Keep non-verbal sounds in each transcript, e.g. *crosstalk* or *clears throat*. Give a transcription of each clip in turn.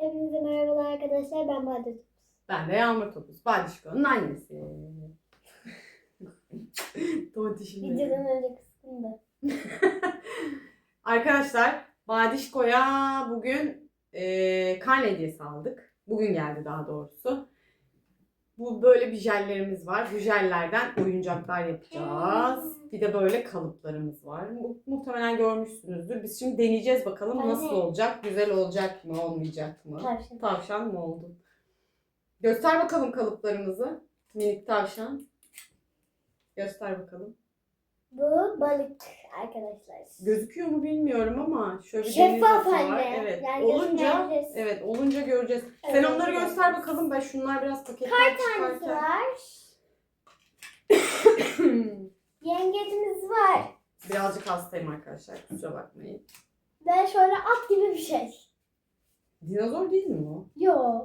Hepinize merhabalar arkadaşlar. Ben Bahadır. Ben de Yağmur Topuz. Badişko'nun annesi. *laughs* Tontişim benim. Videodan önce kıskındı. *laughs* Arkadaşlar Badişko'ya bugün e, karne hediyesi aldık. Bugün geldi daha doğrusu. Bu böyle bir jellerimiz var. Bu jellerden oyuncaklar yapacağız. Bir de böyle kalıplarımız var. Mu- muhtemelen görmüşsünüzdür. Biz şimdi deneyeceğiz bakalım Anne. nasıl olacak. Güzel olacak mı, olmayacak mı? Tavşan. Tavşan mı oldun? Göster bakalım kalıplarımızı. Minik tavşan. Göster bakalım. Bu balık arkadaşlar. Gözüküyor mu bilmiyorum ama şöyle bir Şeffaf deniz anne. Evet. Yani olunca gözükmeyebiliriz. evet olunca göreceğiz. Sen Evet, onları evet. göster bakalım. Ben şunlar biraz paketten Tanesi çıkarken. var. *coughs* Yengecimiz var. Birazcık hastayım arkadaşlar. Kusura bakmayın. Ve şöyle at gibi bir şey. Dinozor değil mi o? Yo.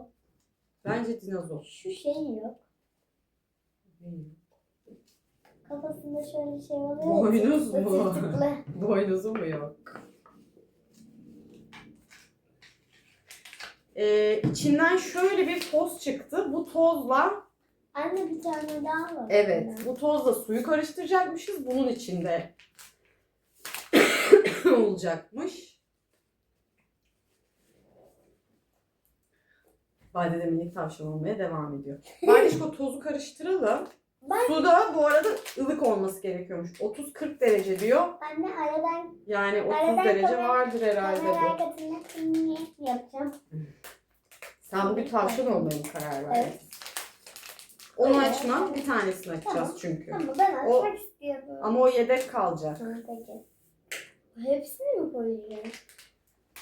Bence dinozor. Şu şey yok. Kafasında şöyle şey oluyor. Boynuz mu? *laughs* Boynuzu mu yok? Ee, içinden şöyle bir toz çıktı. Bu tozla Anne bir tane daha var. evet bu tozla suyu karıştıracakmışız. Bunun içinde *coughs* olacakmış. Bade de minik tavşan olmaya devam ediyor. Badişko tozu karıştıralım. Ben- Suda bu arada ılık olması gerekiyormuş. 30-40 derece diyor. Anne aradan Yani 30 Aradan derece kamera- vardır herhalde kamera bu. arkasında kimi yapacağım. Sen bugün tavşan olmaya mı karar verdin? Evet. Onu Öyle. açma, bir tanesini açacağız Tamam. çünkü. Ama ben O- açmak istiyorum. Ama o yedek kalacak. Tamam peki. Hepsini mi koyacağım?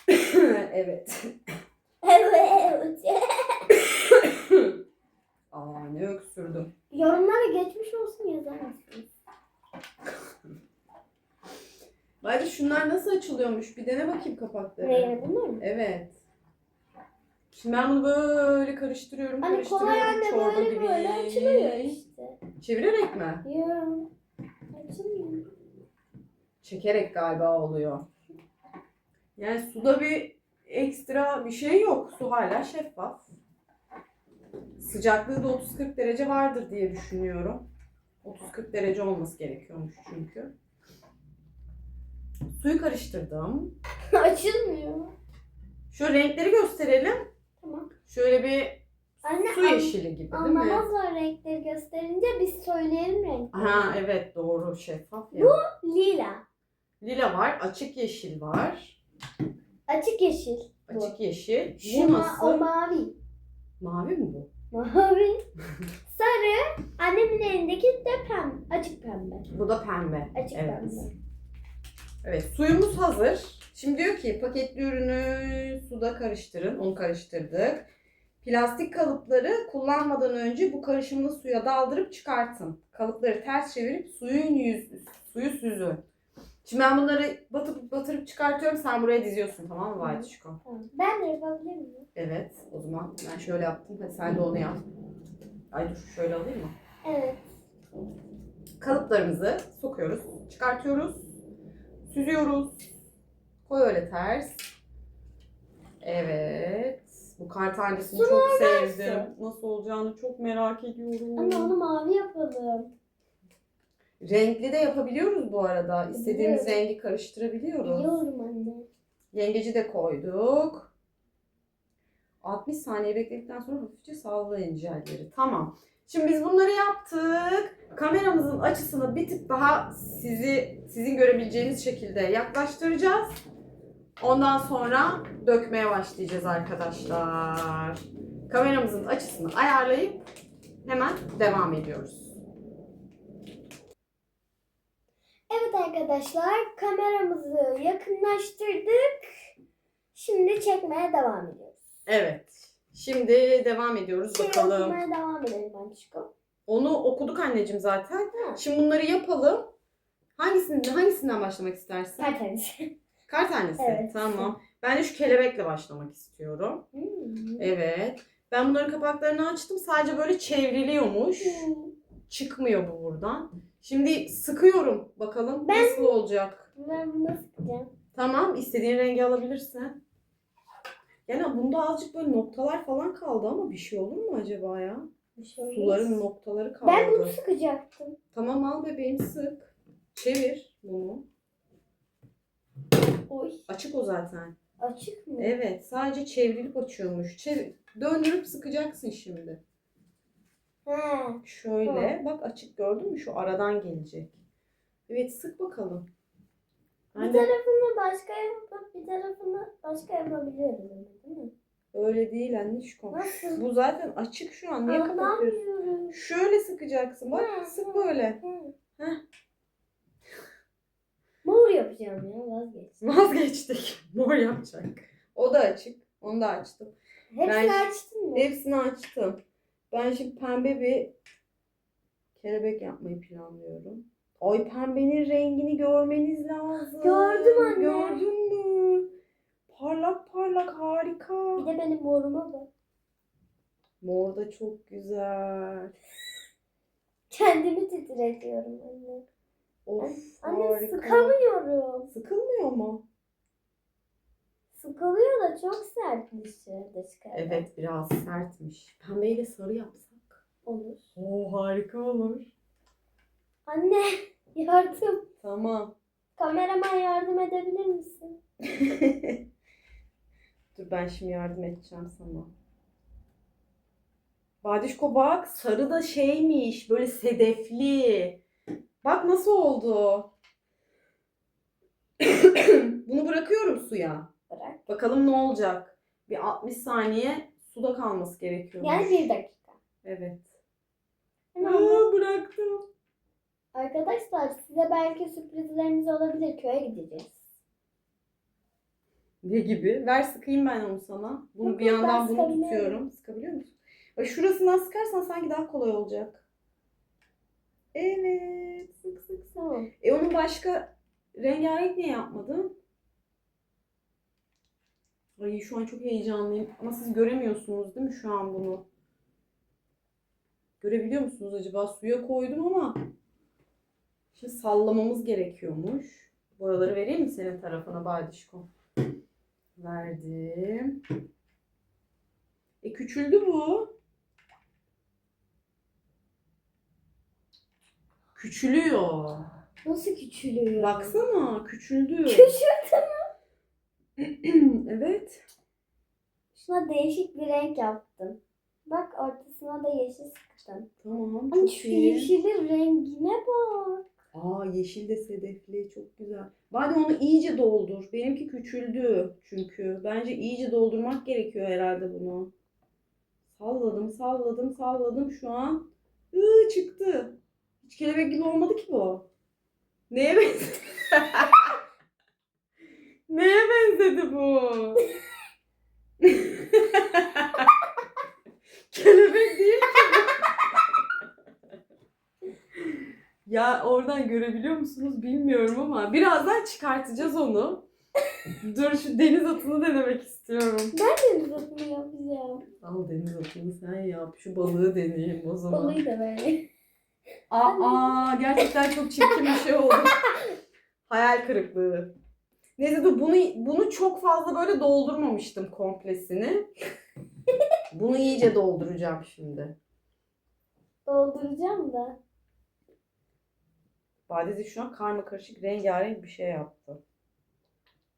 *laughs* evet. Evet. Aa ne öksürdüm. Yorumlara geçmiş olsun yazar mısınız? Bari şunlar nasıl açılıyormuş? Bir dene bakayım kapakları. Neyle bunlar mı? Evet. Şimdi ben bunu böyle karıştırıyorum, Hani karıştırıyorum. kolay anne çorba böyle gibi. böyle açılıyor işte. Çevirerek mi? Yok. Açılmıyor. Çekerek galiba oluyor. Yani suda bir ekstra bir şey yok. Su hala şeffaf. Sıcaklığı da 30-40 derece vardır diye düşünüyorum. 30-40 derece olması gerekiyormuş çünkü. Suyu karıştırdım. *laughs* Açılmıyor. Şu renkleri gösterelim. Tamam. Şöyle bir Anne su an- yeşili gibi değil mi? anlamazlar renkleri gösterince biz söyleyelim renkleri. Ha evet doğru şeffaf ya. Lila. Lila var, açık yeşil var. Açık yeşil. Bu. Açık yeşil. Şu ma- o nasıl? mavi. Mavi mi bu? Mavi. *laughs* Sarı. Annemin elindeki de pembe. Açık pembe. Bu da pembe. Açık evet. pembe. Evet suyumuz hazır. Şimdi diyor ki paketli ürünü suda karıştırın. Onu karıştırdık. Plastik kalıpları kullanmadan önce bu karışımlı suya daldırıp çıkartın. Kalıpları ters çevirip suyun yüz, suyu süzün. Şimdi ben bunları batıp batırıp çıkartıyorum. Sen buraya diziyorsun tamam mı? Tamam. Ben de yapabilir miyim? Evet o zaman ben şöyle yaptım. Hadi sen de onu yap. Ay dur şöyle alayım mı? Evet. kalıplarımızı sokuyoruz, çıkartıyoruz, süzüyoruz. Koy öyle ters. Evet. Bu kar tanesini Su çok sevdim. Nasıl olacağını çok merak ediyorum. Anne onu mavi yapalım. Renkli de yapabiliyoruz bu arada. İstediğimiz Biliyorum. rengi karıştırabiliyoruz. Biliyorum anne. Yengeci de koyduk. 60 saniye bekledikten sonra hafifçe sallayın jelleri. Tamam. Şimdi biz bunları yaptık. Kameramızın açısını bir tık daha sizi sizin görebileceğiniz şekilde yaklaştıracağız. Ondan sonra dökmeye başlayacağız arkadaşlar. Kameramızın açısını ayarlayıp hemen devam ediyoruz. Evet arkadaşlar kameramızı yakınlaştırdık. Şimdi çekmeye devam ediyoruz. Evet. Şimdi devam ediyoruz Şey bakalım. okumaya devam edelim Anişko. Onu okuduk anneciğim zaten. Ha. Şimdi bunları yapalım. Hangisini, hangisinden başlamak istersin? Tertemiz. Kar tanesi. Evet. Tamam. Ben de şu kelebekle başlamak istiyorum. Hmm. Evet. Ben bunların kapaklarını açtım. Sadece böyle çevriliyormuş. Hmm. Çıkmıyor bu buradan. Şimdi sıkıyorum. Bakalım Ben- nasıl olacak. Ben bunu sıkacağım. Tamam. istediğin rengi alabilirsin. Yani bunda azıcık böyle noktalar falan kaldı ama bir şey olur mu acaba ya? Bir şey olmaz. Suların noktaları kaldı. Ben bunu sıkacaktım. Tamam al bebeğim sık. Çevir bunu. Oy. Açık o zaten. Açık mı? Evet sadece çevrilip açıyormuş. Çevir, döndürüp sıkacaksın şimdi. He. Şöyle bak açık gördün mü? Şu aradan gelecek. Evet sık bakalım. Bir de tarafını başka yapıp bir tarafını başka yapabiliyorum ama değil mi? öyle değil annişkom. Nasıl? Bu zaten açık şu an. Niye kapatıyorsun? Anlamıyorum. Şöyle sıkacaksın. Bak sık böyle. Hı. Heh. Mor yapacağım ya vazgeç. Vazgeçtik. *laughs* Mor yapacak. O da açık. Onu da açtım. Hepsini Ben- açtın mı? Hepsini açtım. Ben şimdi pembe bir kelebek yapmayı planlıyorum. Ay pembenin rengini görmeniz lazım. Gördüm anne. Gördün mü? Parlak parlak harika. Bir de benim moruma bak. Mor da çok güzel. Kendimi titretiyorum anne. Of Anne harika. sıkamıyorum. Sıkılmıyor mu? Sıkılıyor da çok sert dışı dış kara. Evet biraz sertmiş. Pembeyle sarı yapsak. Olur. Oo harika olur. Anne *laughs* yardım. Tamam. Kameraman yardım edebilir misin? *laughs* Dur ben şimdi yardım edeceğim sana. Badişko bak sarı da şeymiş böyle sedefli. Bak nasıl oldu. *coughs* Bunu bırakıyorum suya. Bırak. Bakalım ne olacak. Bir 60 saniye suda kalması gerekiyor. Yani bir dakika. Evet. Aa, bıraktım. Arkadaşlar size belki sürprizlerimiz olabilir. Köye gideceğiz. Ne gibi? Ver sıkayım ben onu sana. Bunu Yok, bir yandan bunu tutuyorum. Sıkabiliyor musun? Bak şurasından sıkarsan sanki daha kolay olacak. Evet. Sık sık sık. E onun başka rengarenk niye yapmadın? Ay şu an çok heyecanlıyım. Ama siz göremiyorsunuz değil mi şu an bunu? Görebiliyor musunuz acaba? Suya koydum ama şimdi sallamamız gerekiyormuş. Boyaları vereyim mi senin tarafına Badişko? Verdim. E küçüldü bu. Küçülüyor. Nasıl küçülüyor? Baksana küçüldü. Küçüldü. *clears throat* evet. Şuna değişik bir renk yaptım. Bak ortasına da yeşil sıktım. Tamam Hani şu yeşilin rengine bak. Aa yeşil de sedefli çok güzel. Bari onu iyice doldur. Benimki küçüldü çünkü. Bence iyice doldurmak gerekiyor herhalde bunu. Salladım salladım salladım şu an. Iı, çıktı. Hiç kelebek gibi olmadı ki bu. Neye benzedi? *laughs* Neye benzedi bu? *laughs* kelebek değil ki. Ya oradan görebiliyor musunuz bilmiyorum ama birazdan çıkartacağız onu. Dur şu deniz atını denemek istiyorum. Ben de uzatma yapacağım. Al deniz atını sen yap. Şu balığı deneyeyim o zaman. Balığı da böyle. Aa gerçekten çok çirkin bir şey oldu. *laughs* Hayal kırıklığı. Neyse dur bunu bunu çok fazla böyle doldurmamıştım komplesini. *laughs* Bunu iyice dolduracağım şimdi. Dolduracağım da. Badezi şu an karma karışık rengarenk bir şey yaptı.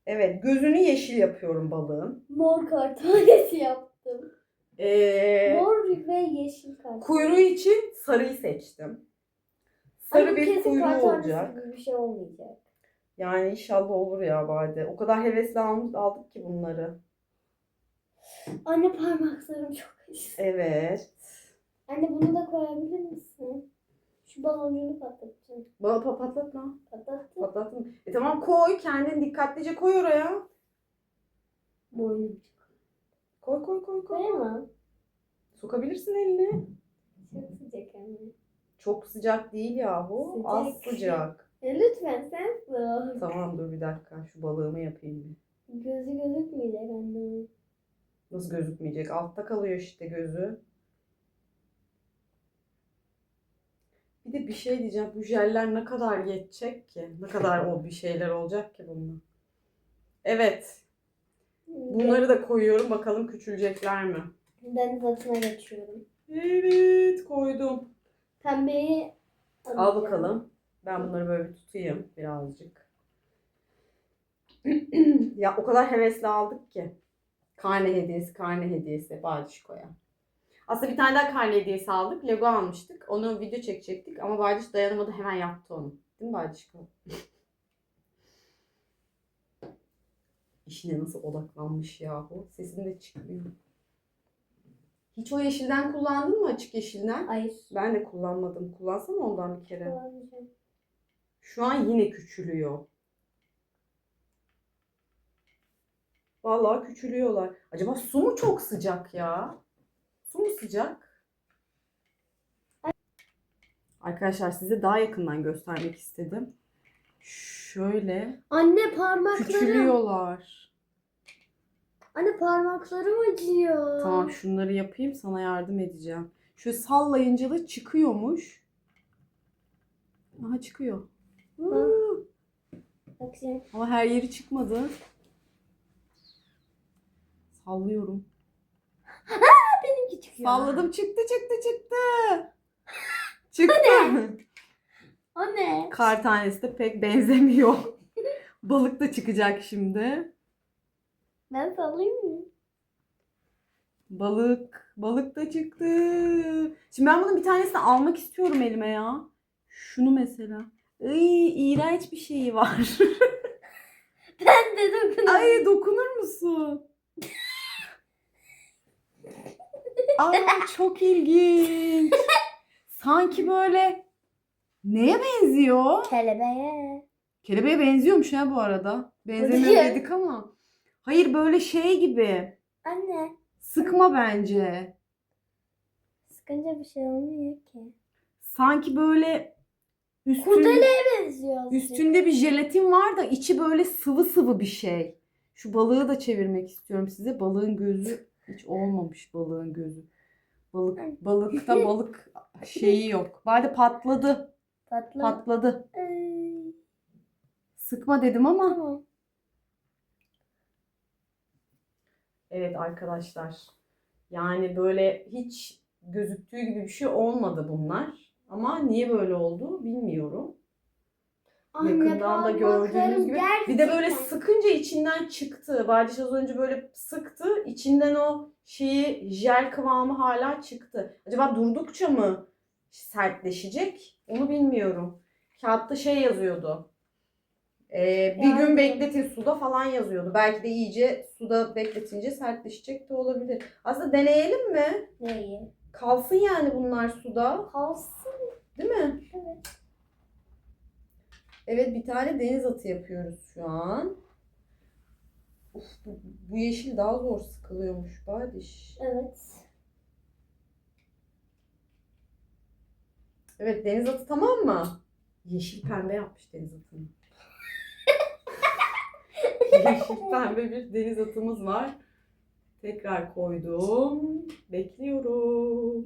Evet gözünü yeşil yapıyorum balığın. Mor kartanesi yaptım. Ee, Mor ve yeşil kartanesi. kuyruğu için sarıyı seçtim. Sarı bu bir kuyruğu olacak. bir şey olmayacak. Yani inşallah olur ya Bade. O kadar hevesli almış, aldık ki bunları. Anne parmaklarım çok acı. Evet. Anne bunu da koyabilir misin? Şu baloncuğunu patlatacağım. Bana pa- patlatma. Patlattım. Patlattın. E tamam koy. Kendin dikkatlice koy oraya. Boynum. Koy koy koy koy. Koyamam. Sokabilirsin elini. Çok sıcak anne. Çok sıcak değil yahu. Az Sıcak. sıcak. Ya lütfen sen sok. Tamam dur bir dakika. Şu balığımı yapayım bir. Gözü gözükmeyecek anne. Nasıl gözükmeyecek? Altta kalıyor işte gözü. Bir de bir şey diyeceğim. Bu jeller ne kadar yetecek ki? Ne kadar o bir şeyler olacak ki bunun? Evet. Bunları da koyuyorum. Bakalım küçülecekler mi? Deniz atına geçiyorum. Evet koydum. Pembeyi Al alacağım. bakalım. Ben bunları böyle tutayım birazcık. *clears throat* ya o kadar hevesli aldık ki. Karne hediyesi, karne hediyesi Badişko'ya. Aslında bir tane daha karne hediyesi aldık. Lego almıştık. Onu video çekecektik ama Badiş dayanamadı hemen yaptı onu. Değil mi Badişko? *laughs* İşine nasıl odaklanmış yahu. Sesin de çıkmıyor. Hiç o yeşilden kullandın mı açık yeşilden? Hayır. Ben de kullanmadım. Kullansana ondan bir kere. Kullanmayacağım. Şu an yine küçülüyor. Vallahi küçülüyorlar. Acaba su mu çok sıcak ya? Su mu sıcak? Arkadaşlar size daha yakından göstermek istedim. Şöyle Anne parmaklarım. küçülüyorlar. Anne parmaklarım acıyor. Tamam şunları yapayım sana yardım edeceğim. Şöyle sallayınca da çıkıyormuş. Aha çıkıyor. Ama her yeri çıkmadı. Sallıyorum. Benimki çıkıyor. Salladım çıktı çıktı çıktı. *gasps* Çıktı. Anne. Kar tanesi de pek benzemiyor. *laughs* Balık da çıkacak şimdi. Ben sallayayım mı? Balık. Balık da çıktı. Şimdi ben bunun bir tanesini almak istiyorum elime ya. Şunu mesela. Ay, iğrenç bir şeyi var. *laughs* Ben de dokundum. Ay dokunur musun? Aa çok ilginç. Sanki böyle neye benziyor? Kelebeğe. Kelebeğe benziyormuş ha bu arada. Benzemiyor Benziyor. dedik ama. Hayır böyle şey gibi. Anne. Sıkma bence. Sıkınca bir şey olmuyor ki. Sanki böyle üstün, Kurdeleye benziyor. azıcık. üstünde bir jelatin var da içi böyle sıvı sıvı bir şey. Şu balığı da çevirmek istiyorum size. Balığın gözü hiç olmamış balığın gözü. Balık balıkta *laughs* balık şeyi yok. Bari patladı. Patladı. Ay, Sıkma dedim ama. Tamam. Evet arkadaşlar. Yani böyle hiç gözüktüğü gibi bir şey olmadı bunlar. Ama niye böyle oldu bilmiyorum. Yakından da gördüğünüz gibi. Bir de böyle gerçekten- sıkınca içinden çıktı. Badiş az önce böyle sıktı. içinden o şeyi jel kıvamı hala çıktı. Acaba durdukça mı sertleşecek? Onu bilmiyorum. Kağıtta şey yazıyordu. Ee, bir Yani- gün bekletin suda falan yazıyordu. Belki de iyice suda bekletince sertleşecek de olabilir. Aslında deneyelim mi? Neyi? Kalsın yani bunlar suda. Kalsın. Değil mi? Evet. Evet bir tane deniz atı yapıyoruz şu an. Uf, bu, bu yeşil daha zor sıkılıyormuş Badiş. Evet. Evet deniz atı tamam mı? Yeşil pembe yapmış deniz atını. *laughs* Yeşil pembe bir deniz atımız var. Tekrar koydum. Bekliyorum.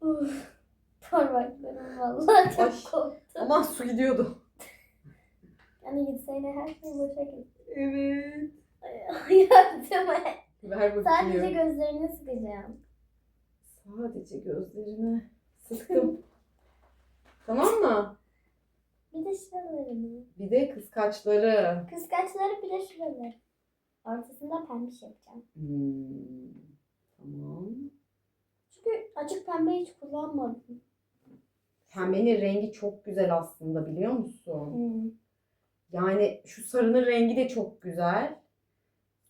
Uf. Parmaklarım vallahi çok Ay. korktum. Aman su gidiyordu. Yani gitseydi her şey boşa gitti. Evet. Yardım et. Ver bakayım. Sadece gözlerini sıkacağım. Sadece gözlerine sıktım. *laughs* tamam mı? Bir de şuralarını. Bir de kıskaçları. Kıskaçları bir de şuraları. Ortasında pembiş yapacağım. Hmm, Tamam. Çünkü açık pembe hiç kullanmadım. Pembenin rengi çok güzel aslında biliyor musun? Hmm. Yani şu sarının rengi de çok güzel.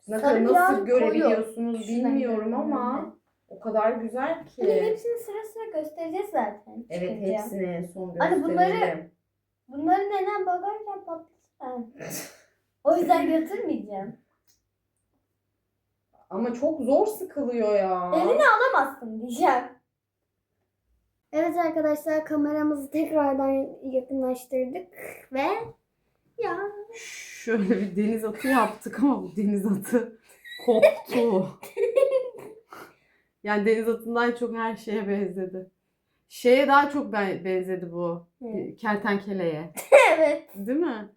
Ne kadar biraz nasıl koyu. görebiliyorsunuz Şu bilmiyorum renklerden ama o kadar güzel ki. Hani hepsini sıra sıra göstereceğiz zaten. Evet çıkınca. hepsini en son Hani bunları- gösterelim. Bunları neden bakarken patlatacağım. *laughs* o yüzden götürmeyeceğim. Ama çok zor sıkılıyor ya. Elini alamazsın diyeceğim. Evet arkadaşlar kameramızı tekrardan yakınlaştırdık ve ya Şöyle bir deniz atı yaptık ama bu deniz atı koptu. *laughs* yani deniz atından çok her şeye benzedi. Şeye daha çok ben- benzedi bu. Hı. Kertenkeleye. *laughs* evet Değil mi?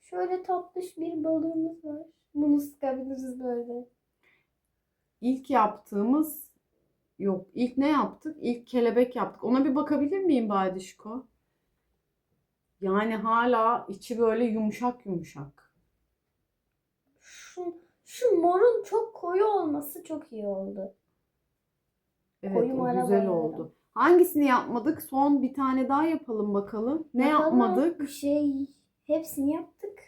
şöyle tatlış bir balığımız var. Bunu sıkabiliriz böyle. İlk yaptığımız yok. İlk ne yaptık? İlk kelebek yaptık. Ona bir bakabilir miyim Badişko? Yani hala içi böyle yumuşak yumuşak. Şu, şu morun çok koyu olması çok iyi oldu. Evet Koyu o güzel oldu. Hangisini yapmadık? Son bir tane daha yapalım bakalım. Ne Bakalım, yapmadık? Bir şey hepsini yaptık.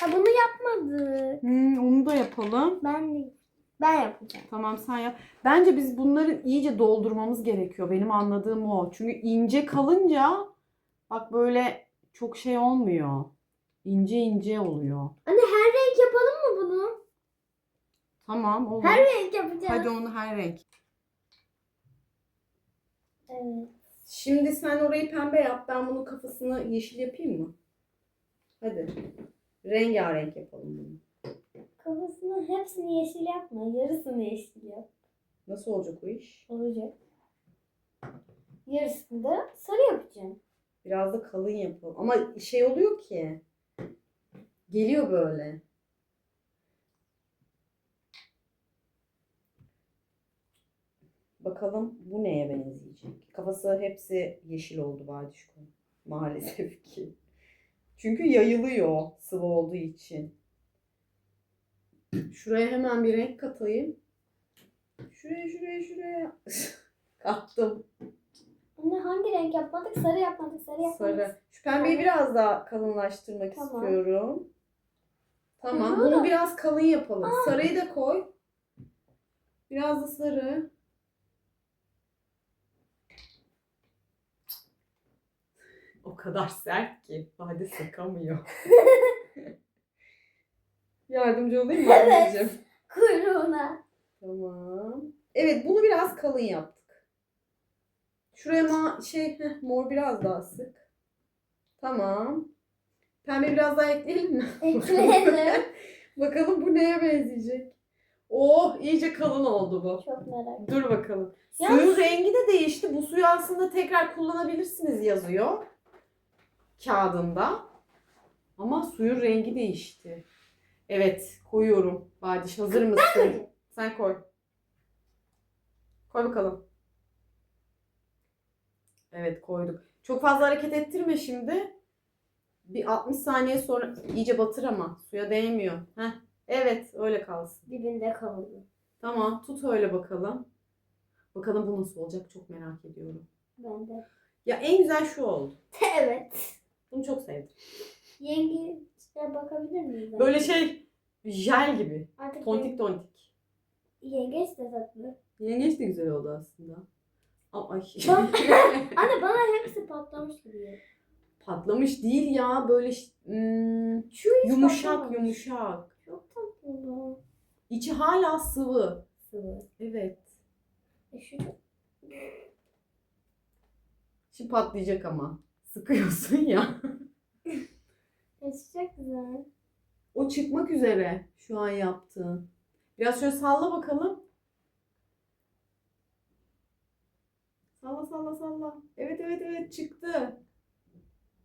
Ha bunu yapmadık. Hmm, onu da yapalım. Ben ben yapacağım. Tamam sen yap. Bence biz bunları iyice doldurmamız gerekiyor. Benim anladığım o. Çünkü ince kalınca bak böyle çok şey olmuyor. İnce ince oluyor. Anne her renk yapalım mı bunu? Tamam olur. Her renk yapacağız. Hadi onu her renk. Evet. Şimdi sen orayı pembe yap. Ben bunun kafasını yeşil yapayım mı? Hadi. Rengarenk yapalım bunu. Kafasını hepsini yeşil yapma. Yarısını yeşil yap. Nasıl olacak o iş? Olacak. Yarısını da sarı yapacağım. Biraz da kalın yapalım. Ama şey oluyor ki. Geliyor böyle. Bakalım bu neye benzeyecek? Kafası hepsi yeşil oldu Badişko. Maalesef ki. Çünkü yayılıyor sıvı olduğu için. Şuraya hemen bir renk katayım. Şuraya şuraya şuraya. *laughs* Kattım. Anne hangi renk yapmadık? Sarı yapmadık. Sarı yapmadık. Sarı. Şu pembeyi biraz daha kalınlaştırmak Tamam. istiyorum. Tamam. Kuyruğu Bunu biraz kalın yapalım. Sarıyı da koy. Biraz da sarı. O kadar sert ki. Bade sıkamıyor. *laughs* Yardımcı olayım mı Evet. anneciğim? Kuyruğuna. Tamam. Evet bunu biraz kalın yaptık. Şuraya ma şey heh, mor biraz daha sık. Tamam. Pembe biraz daha ekleyelim mi? *laughs* Ekleyelim. *laughs* bakalım bu neye benzeyecek? Oh iyice kalın oldu bu. Çok merak Dur bakalım. Yalnız- Suyun rengi de değişti. Bu suyu aslında tekrar kullanabilirsiniz yazıyor. Kağıdında. Ama suyun rengi değişti. Evet koyuyorum. Badiş hazır mısın? Sen koy. Koy bakalım. Evet koyduk. Çok fazla hareket ettirme şimdi. Bir 60 saniye sonra iyice batır ama suya değmiyor. Heh. Evet öyle kalsın. Dibinde kaldı. Tamam tut öyle bakalım. Bakalım bu nasıl olacak çok merak ediyorum. Ben de. Ya en güzel şu oldu. *laughs* evet. Bunu çok sevdim. Yengeçe bakabilir miyiz? anne? Böyle şey jel gibi. Artık Tontik tontik. Yengeç de tatlı. Yengeç de güzel oldu aslında. Aa, Ay. *laughs* Anne bana hepsi patlamış gibi. Patlamış değil ya böyle ş- hmm, Şu hiç yumuşak patlamamış. yumuşak. Çok tatlı bu. İçi hala sıvı. Sıvı. Evet. E şu çok... Şimdi patlayacak ama. Sıkıyorsun ya. *laughs* Çok güzel. O çıkmak üzere şu an yaptığın. Biraz şöyle salla bakalım. Salla salla salla. Evet evet evet çıktı.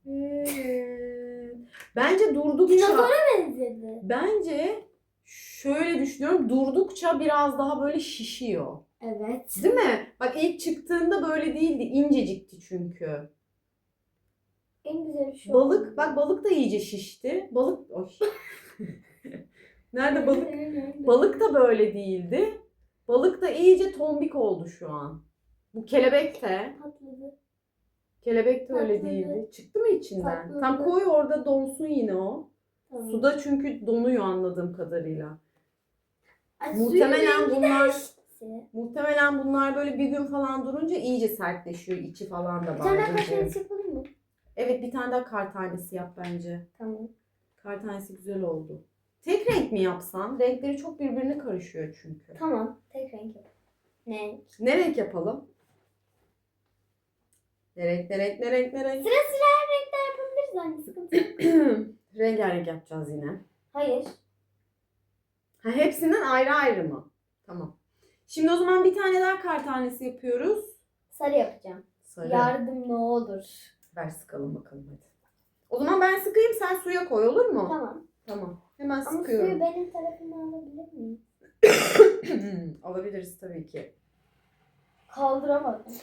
Evet. Bence durdukça Dinozora benzedi. bence şöyle düşünüyorum durdukça biraz daha böyle şişiyor. Evet. Değil mi? Bak ilk çıktığında böyle değildi. incecikti çünkü. En güzeli şu. Balık bak balık da iyice şişti. Balık Oy. *laughs* Nerede balık? Balık da böyle değildi. Balık da iyice tombik oldu şu an. Bu kelebek de. Patladı. Kelebek de öyle Patladı. değildi. Çıktı mı içinden? Patladı. Tam koy orada donsun yine o. Tamam. Suda çünkü donuyor anladığım kadarıyla. Ay, Muhtemelen bunlar muhtemelen bunlar böyle bir gün falan durunca iyice sertleşiyor içi falan da daha bence. kaşarı? Evet bir tane daha kar tanesi yap bence. Tamam. Kar tanesi güzel oldu. Tek renk mi yapsan? Renkleri çok birbirine karışıyor çünkü. Tamam. Tek renk yap. Ne? Ne renk yapalım? Ne renk, ne renk, ne renk, ne renk? Sıra sıra her renkler yapabiliriz anne. Sıkıntı yok. *clears throat* Rengarenk yapacağız yine. Hayır. Ha, hepsinden ayrı ayrı mı? Tamam. Şimdi o zaman bir tane daha kar tanesi yapıyoruz. Sarı yapacağım. Sarı. Yardım ne olur. Ver sıkalım bakalım hadi. O zaman ben sıkayım sen suya koy olur mu? Tamam. Tamam. Hemen Ama suyu sıkıyorum. benim tarafıma alabilir miyim? *coughs* Alabiliriz tabii ki. Kaldıramadım.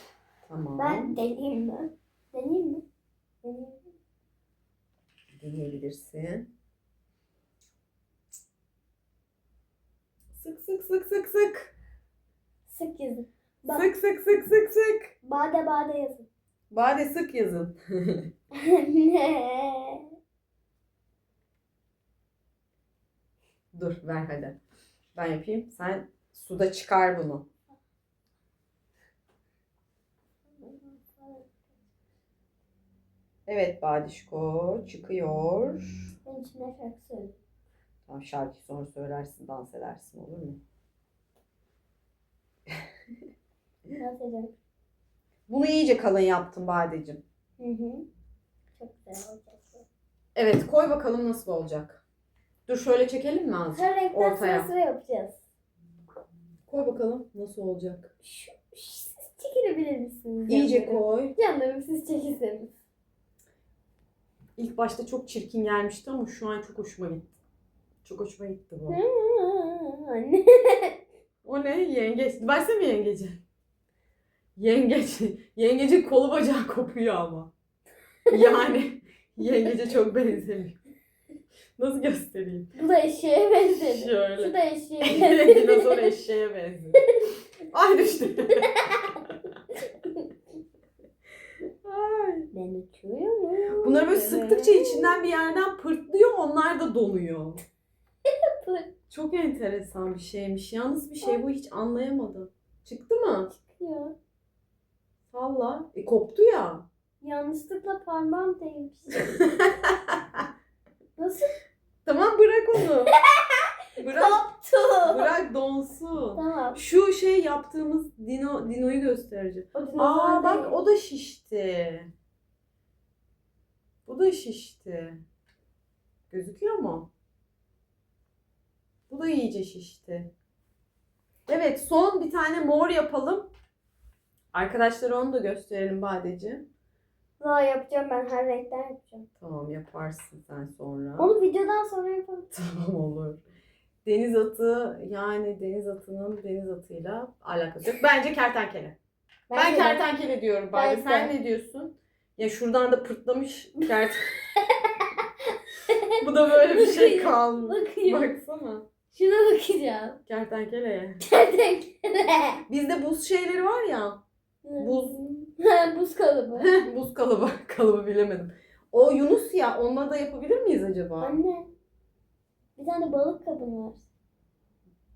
Tamam. Ben deneyeyim mi? Deneyeyim mi? Deneyeyim mi? Deneyebilirsin. Sık sık sık sık sık. Sık yazın. Bak Sık sık sık sık sık. bade bade yazın. Bade sık yazın. *laughs* ne? Dur ver hadi. Ben yapayım. Sen suda çıkar bunu. Evet Badişko çıkıyor. Ben içimden şarkı söyleyeyim. Tamam şarkıyı sonra söylersin, dans edersin olur mu? Nasıl edeceğim? Bunu iyice kalın yaptım Badeciğim. Hı hı. Çok güzel olacak. Evet koy bakalım nasıl olacak. Dur şöyle çekelim mi azıcık? Her renkten Ortaya. sıra sıra yapacağız. Koy bakalım nasıl olacak. Şu- siz çekilebilir misiniz? İyice canlarım? koy. Canlarım siz çekilseniz. İlk başta çok çirkin gelmişti ama şu an çok hoşuma gitti. Çok hoşuma gitti bu. Anne. O ne? Yengeç. Versene yengeci. Yengeç. Yengecin kolu bacağı kopuyor ama. Yani yengece çok benzemiyor. Nasıl göstereyim? Bu da eşeğe benzedi. Şu Şöyle. da eşeğe *laughs* benzedi. Dinozor eşeğe benziyor. Ay düştü. Ay. Ben uçuyorum. Bunları böyle sıktıkça içinden bir yerden pırtlıyor, onlar da donuyor. *laughs* Çok enteresan bir şeymiş. Yalnız bir şey bu hiç anlayamadım. Çıktı mı? Ya. Valla. E koptu ya. Yanlışlıkla parmağım değmiş. *laughs* Nasıl Tamam bırak onu. *laughs* Bırak, koptu? bırak donsun. Tamam. Şu şey yaptığımız dino dinoyu göstereceğim. O dinozor Aa bak değil. o da şişti. Bu da şişti. Gözüküyor mu? Bu da iyice şişti. Evet son bir tane mor yapalım. Arkadaşlara onu da gösterelim Badeci. Daha yapacağım ben her renkten yapacağım. Tamam yaparsın sen sonra. Onu videodan sonra yapalım. *laughs* Tamam olur. Deniz atı yani deniz atının deniz atıyla alakası yok. Bence kertenkele. Ben, de. kertenkele diyorum bari. Ben Sen ne diyorsun? Ya şuradan da pırtlamış *laughs* kert. Bu da böyle bir şey kalmış. Bakayım. Baksana. Şuna bakacağım. Kertenkeleye. Kertenkele. Bizde buz şeyleri var ya. Buz. *laughs* Buz kalıbı. *laughs* buz kalıbı. *laughs* Kalıbı bilemedim. O Yunus ya onunla da yapabilir miyiz acaba? Anne. Bir tane balık kabın var.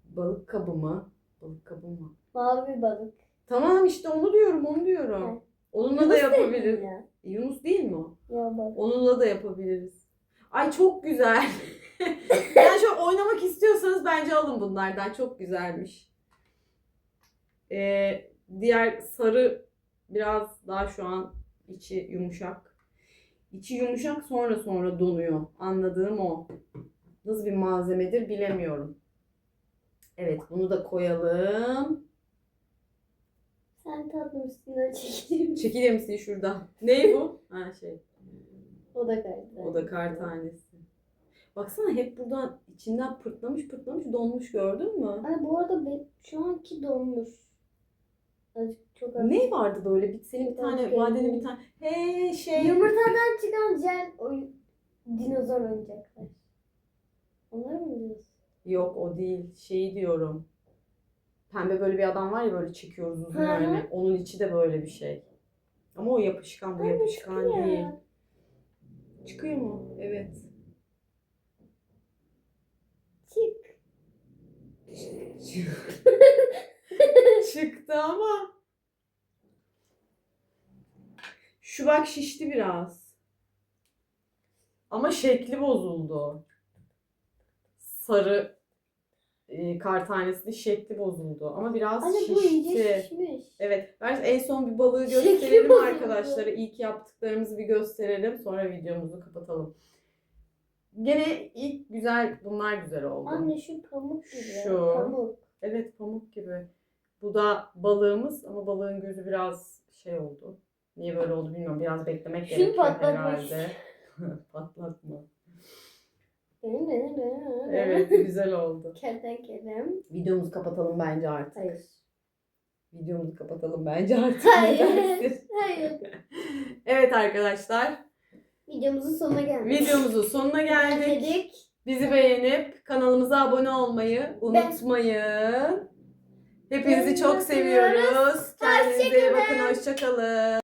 Balık kabı mı? Balık kabı mı? Mavi bir balık. Tamam işte onu diyorum onu diyorum. Onunla da yapabiliriz. ya. Yunus değil mi o? Ya balık. Onunla da yapabiliriz. Ay çok güzel. yani şöyle oynamak istiyorsanız bence alın bunlardan. Çok güzelmiş. Ee, diğer sarı biraz daha şu an içi yumuşak. İçi yumuşak sonra sonra donuyor. Anladığım o. Nasıl bir malzemedir bilemiyorum. Evet bunu da koyalım. Sen tatlım üstünden *laughs* çekeyim. Çekilir misin şuradan? Ne bu? Ha şey. O da kaydı. O da kar tanesi. Baksana hep buradan içinden pırtlamış pırtlamış donmuş gördün mü? Ay bu arada ben, şu anki donmuş. Çok az. Ne vardı böyle bir senin bir tane vadenin bir tane he şey Yumurtadan çıkan jel o dinozor oyuncaklar. Onları mı diyorsun? yok o değil şeyi diyorum. Pembe böyle bir adam var ya böyle çekiyoruz uzun Hı yani. Onun içi de böyle bir şey. Ama o yapışkan bu Anne, yapışkan çıkıyor. değil. Çıkıyor mu? Evet. Çık. *laughs* Çıktı ama. Şu bak şişti biraz. Ama şekli bozuldu. Sarı e, kar tanesinin şekli bozuldu. Ama biraz Anne bu iyice şişti. şişmiş. Evet. Ben en son bir balığı Şekli gösterelim bozuldu. arkadaşlara. İlk yaptıklarımızı bir gösterelim. Sonra videomuzu kapatalım. Gene ilk güzel, bunlar güzel oldu. Anne şu pamuk gibi. Şu. Pamuk. Evet pamuk gibi. Bu da balığımız ama balığın gözü biraz şey oldu. Niye böyle oldu bilmiyorum. Biraz beklemek Şunu gerekiyor patlatmak herhalde. *laughs* Patlatma. Evet *laughs* güzel oldu. Kertenkele. Videomuzu kapatalım bence artık. Hayır. Videomuzu kapatalım bence artık. *laughs* Hayır. Dersin? Hayır. evet arkadaşlar. Videomuzun sonuna geldik. Videomuzun sonuna geldik. Dedik. Bizi beğenip kanalımıza abone olmayı unutmayın. Hepinizi çok seviyoruz. Kendinize iyi bakın. Hoşçakalın.